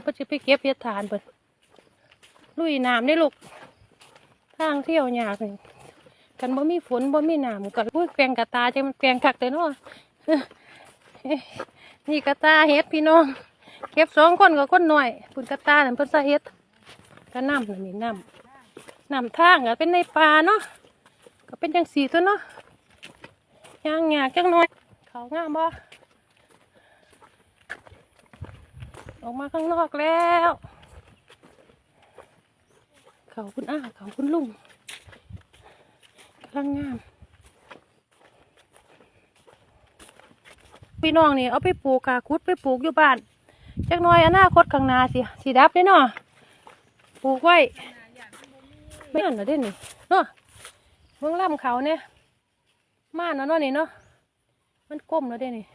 เพิ่นสิไปเก็บเห็ดทานเพิ่นลุยน้ำได้ลูกทางเที่ยวยากนี่กันบ่มีฝนบ่มีน้ำก็อุ้ยแปลงกระตาจังมันแปลงคักแต่เนาะนี่กระตาเฮ็ดพี่น้องเก็บสองคนกับคนหน่อยปุ่นกระตานั่นเพิ่นใส่เฮ็ดก็น้ำนั่นนี่น้ำน้ำทางก็เป็นในป่าเนาะก็เป็นจังสีตัวเนาะย่างยากจังหน่อยเขางามบ่ ออกมาข้างนอกแล้ว เขาคุณอ้าเขาคุณลุงกำลังงาม พี่น้องนี่เอาไปปลูกกาคุดไปปลูกอยู่บ้านจักน้อยอนาคตข้างหน้าสิสิดับได้เนาะปลูกไว้ไม่อ่านเหรอเด่นนี่เนาะเมืองล่ำเขาเนี่ยม่านเนาะเนาะนี่เนาะมันก้มแล้วเด่นนี่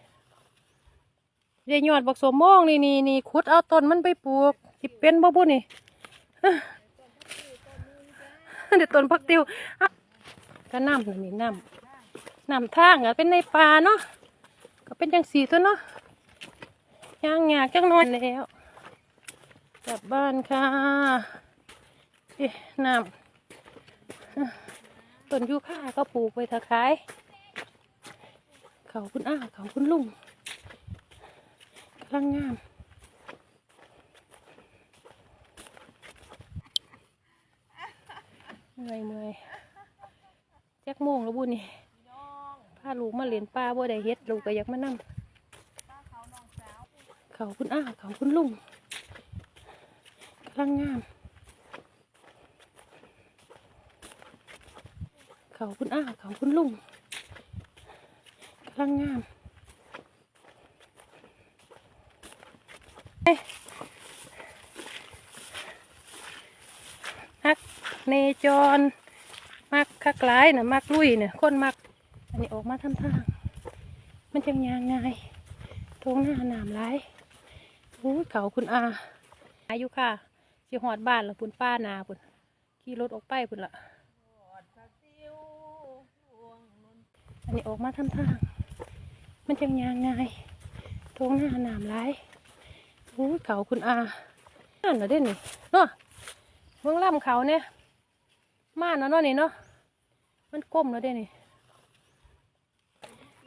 เดี๋ยยอดบักสมมองนี่นี่นี่ขุดเอาต้นมันไปปลูกสิเป็นบ่บุนี่เดี๋ยวต้นพักติวอะก็น้ำนี่น้ำน้ำทางอะเป็นในป่าเนาะก็เป็นจังสีตัวเนาะย่างยาจังน้อยแล้วกลับบ้านค่ะเอ๊ะน้ำต้นยูคาก็ปลูกไว้ถาขาย เขาคุณอ้าเขาคุณลุง กำลังงามเมื่อยเมื่อยแจ็คโมงแล้วบุญนี่พาลูกมาเล่นป่าบ่ได้เฮ็ดลูกก็อยากมานั่งเขาคุณอ้าเขาคุณลุงกำลังงาม เขาคุณอ้าเขาคุณลุงกำลังงาม เอ๊ะฮักเนจร มักคักหลายน่ะมักลุยเนี่ยคนมัก อันนี้ออกมาทำทาง มันจังยางไงทงหน้าหนามร้ายอู้ยเขาคุณอา อายุค่ะสิหอดบ้านละปุ่นป้านาปุ่นขี่รถออกไปปุ่นละอันนี้ออกมาทำทาง มันจังยางไงทงหน้าหนามร้าย อู้เขาคุณอานั่นเหรอเด่นนี่เนาะเมืองล่ำเขาเนี่ยม่านเนาะเนาะนี่เนาะมันก้มแล้วเด่นนี่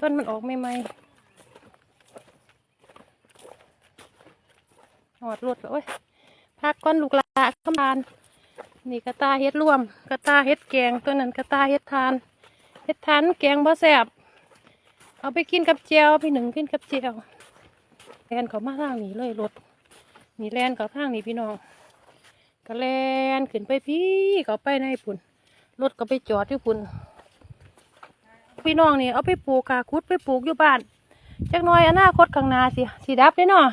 ต้นมันออกใหม่ๆหอดรถแล้วเว้ยพักก้อนลูกลาข้ามบานนี่กระตาเฮ็ดร่วมกระตาเฮ็ดแกงตัวนั้นกระตาเฮ็ดทานเฮ็ดทานแกงบ่แซ่บเอาไปกินกับเจียวไปหนึ่งกินกับเจียว แลนเขามาทางนี้เลยรถนี่แลนเขาทางนี้พี่น้องก็แลนขึ้นไปพี่เขาไปในปุ่นรถก็ไปจอดที่ปุ่นพี่น้องนี่เอาไปปลูกกาคุดไปปลูกอยู่บ้านจักน้อยอนาคตข้างหน้าสิสิดับได้เนาะ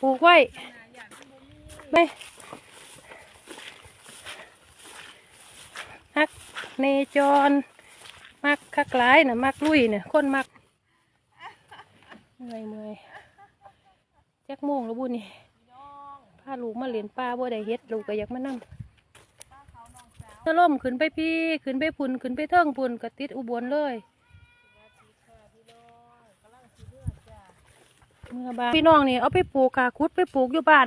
ปลูกไว้ไม่ฮักเนจรมักคักหลายน่ะมักลุยเนี่ยคนมักเมื่อยเมื่อย จักโมงแล้วบุญนี่พาลูกมาเล่นป่าบ่ได้เฮ็ดลูกก็อยากมานั่งตะล่มขึ้นไปพี่ขึ้นไปพุ่นขึ้นไปเทิงพุ่นก็ติดอุบลเลยเมื่อบ้านพี่น้องนี่เอาไปปลูกกาคุดไปปลูกอยู่บ้าน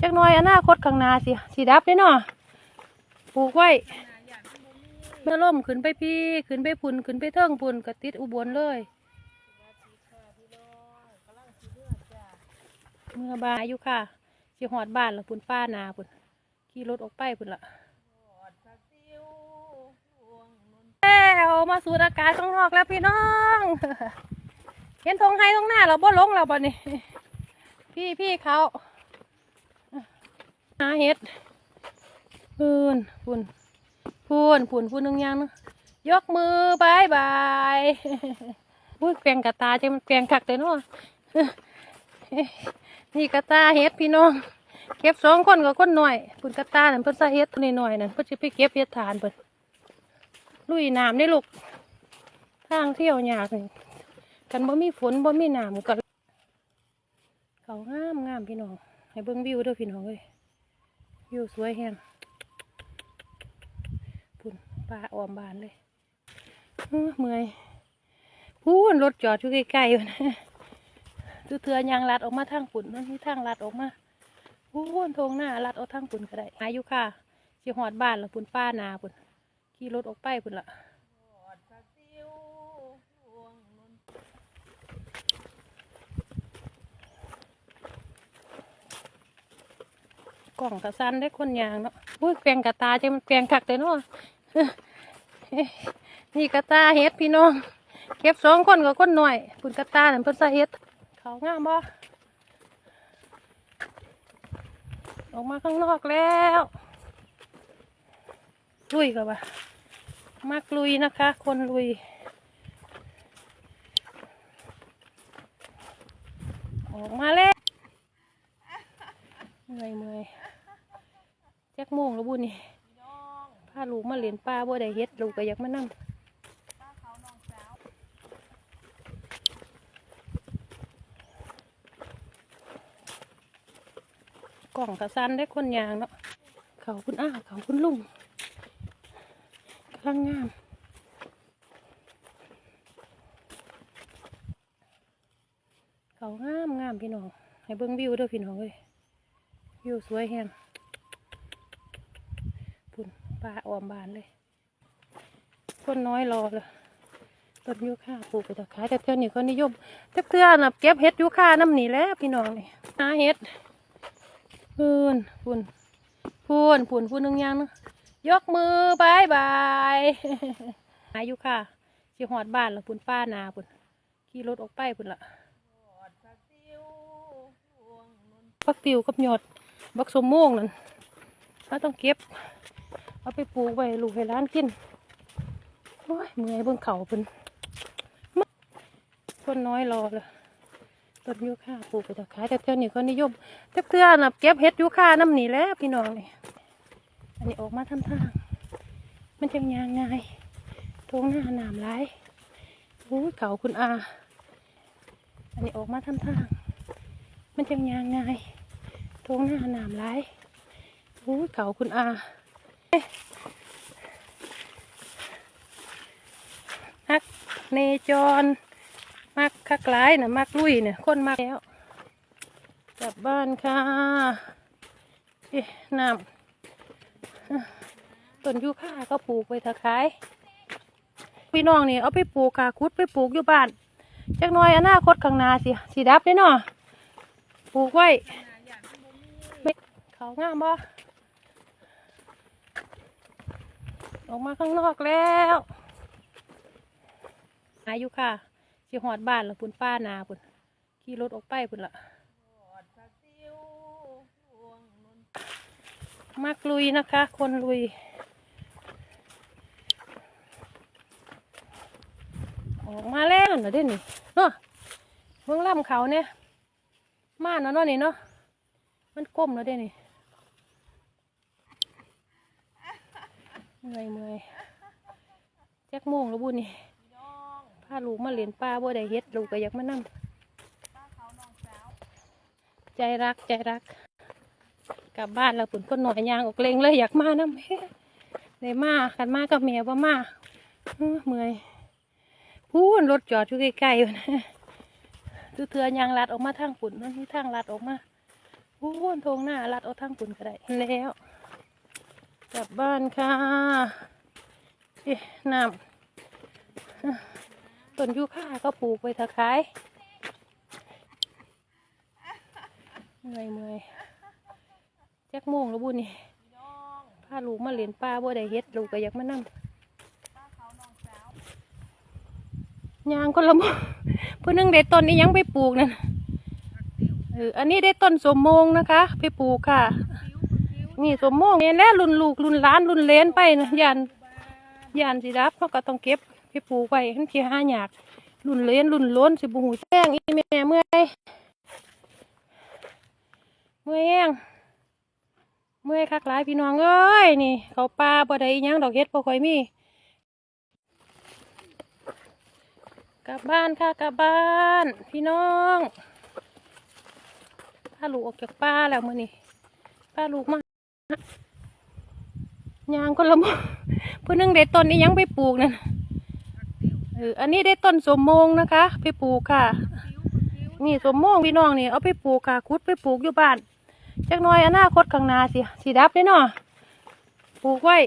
จักน้อยอนาคตข้างหน้าสิสิดับได้เนาะปลูกไว้ตะล่มขึ้นไปพี่ขึ้นไปพุ่นขึ้นไปเทิงพุ่นก็ติดอุบลเลย เมื่อบานอายุค่ะสิหอดบ้านละพุ่นป้านาพุ่นขี่รถออกไปพุ่นละแล้วมาสูดอากาศข้างนอกแล้วพี่น้อง เห็นทงไฮตรงหน้าเราบ่ลงเราบ่นี่พี่พี่เขาหาเห็ดพูนพูนพูนพูนพูนนึงย่างนึงยกมือบายบายอุ้ยแปลงกระตาจะมันแปลงคักแต่เนาะ นี่กระตาเห็ดพี่น้องเก็บสองคนกับคนหน่อยปุ่นกระตานั่นเพิ่นใส่เห็ดตัวน้อยนั่นเพิ่นจะไปเก็บเห็ดทานเพิ่นลุยน้ำได้ลูกทางเที่ยวยากนี่กันบ่มีฝนบ่มีน้ำกันเขางามงามพี่น้องให้เบิ่งวิวด้วยพี่น้องเลยวิวสวยแฮงพุ่นปลาออมบานเลยเมื่อยพูนรถจอดอยู่ใกล้ๆอยู่นะ เถื่อยางลัดออกมาทางฝุ่นมันมีทางลัดออกมาพูนทงหน้าลัดเอาทั้งปุ่นก็ได้อายุค่ะสิหอดบ้านละปุ่นป้านาปุ่นขี่รถออกไปปุ่นละกล่องกระสันได้คนยางเนาะอุ้ยแปลงกระตาจะมันแปลงคักเลยเนาะนี่กระตาเฮ็ดพี่น้องเก็บสองคนกับคนหน่อยปุ่นกระตานั่นเพิ่นใส่เฮ็ด เขางามบ่ออกมาข้างนอกแล้วลุยกับว่ามักลุยนะคะ คนลุย ออกมาแล้วเมื่อยเมื่อยแจ็คโมงแล้วบุญนี่พาลูกมาเล่นปลาบ่ได้เฮ็ดลูกก็อยากมานั่ง กล่องกระสันได้คนยางเนาะเขาคุณอ้าเขาคุณลุงกำลังงามเขางามงามพี่น้องให้เบิ้งวิวเด้อพี่น้องเอ้ยวิวสวยแฮงปุ่นปลาออมบานเลยคนน้อยรอเลยต้นยูคาปลูกไปตะขายแต่เพื่อนนี่เขานิยมแต่เพื่อนน่ะเก็บเห็ดยูคาน้ำหนีแล้วพี่น้องนี่หาเห็ด พูนพูนพูนพูนพูนหนึ่งย่างนึงยกมือบายบายหายูคาสิหอดบ้านละปุ่นป้านาปุ่นขี่รถออกไปปุ่นละพักติวกับหยอดบักสมม่วงนั่นเราต้องเก็บ เอาไปปลูกไว้ลูกให้ร้านกินโอ้ยเมื่อยเบิ่งเขาเป็นคนน้อยรอเลย ต้นยูคาปลูกไปตะขายแต่เพื่อนนี่เขานิยมแต่เพื่อนน่ะเก็บเห็ดยูคาน้ำหนีแล้วพี่น้องนี่อันนี้ออกมาทำทาง มันจังยางง่ายทงหน้าหนามร้ายโอ้เขาคุณอา อันนี้ออกมาทำทาง มันจังยางง่ายทงหน้าหนามร้ายโอ้เก่าคุณอาฮักเนจร มักคักหลายนะมักลุยเนี่ยคนมักแล้วกลับบ้านค่ะเอ๊ะน้ำต้นยูคาก็ปลูกไปถะขาย พี่น้องนี่เอาไปปลูกค่ะคุดไปปลูกอยู่บ้านจักน้อยอนาคตข้างหน้าสิสีดับได้เนาะปลูกไว้เขางามบ่ออกมาข้างนอกแล้วอายุค่ะ สิหอดบ้านละปุ่นป้านาปุ่นขี่รถออกไปปุ่นละมักลุยนะคะ คนลุยออกมาแล้วนะเด่นนี่เนาะเมืองล่ำเขาเนี่ยมาเนาะเนาะนี่เนาะมันก้มแล้วเด้นี่เมื่อยเมื่อยแจ็คโมงแล้วบุญนี่าลูกมาเล่นปลาบ่ได้เฮ็ดลูกก็อยากมานั่งใจรักใจรัก กลับบ้านแล้วปุ่นคนหน่อยยางออกเลงเลยอยากมาน้ำเลยมากันมากับแม่บ่มาเมื่อยพูนรถจอดอยู่ใกล้ๆอยู่นะคือเถื่อยางลัดออกมาทางปุ่นมันมีทางลัดออกมาโอ้นทงหน้าลัดเอาทางปุ่นก็ได้แล้ว กลับบ้านค่ะเอ๊ะน้ำ ต้นยูคาก็ปลูกไปถอะขายเมื่อยเมื่อยแจ็คโมงแล้วบุญนี่พาลูกมาเล่นปลาบ่ได้เฮ็ดลูกก็อยากมานั่งยางก็ละมเพื่อนึงได้ต้นนี้ยังไปปลูกนั่นเอออันนี้ได้ต้นสมโมงนะคะ ไปปลูกค่ะ นี่สมโมงเนี่ยแล้วรุ่นลูกรุ่นล้านรุ่นเลนไปนะยันยันสิรับเขาก็ต้องเก็บ ไปปลูกไว้ทันทีห้าหยากรุ่นเลนรุ่นล้นสิบุหูแจ้งอีแม่เมื่อยเมื่อยแห้งเมื่อยคักหลายพี่น้องเอ้ยนี่ เขาปลาบ่ได้อิหยังดอกเฮ็ดบ่ค่อยมีกลับบ้านค่ะกลับบ้านพี่น้องพาลูกออกจากป้าแล้วมื่อนี้พาลูกมายางก็ละมเพื่อนึงได้ต้นนี้ยังไปปลูกนั่น เอออันนี้ได้ต้นสมมงนะคะไปปลูกค่ะ นี่สมมงพี่น้องนี่เอาไปปลูกค่ะคุดไปปลูกอยู่บ้านจักน้อยอนาคตข้างหน้าสิสีดับเด้เนาะปลูกไว้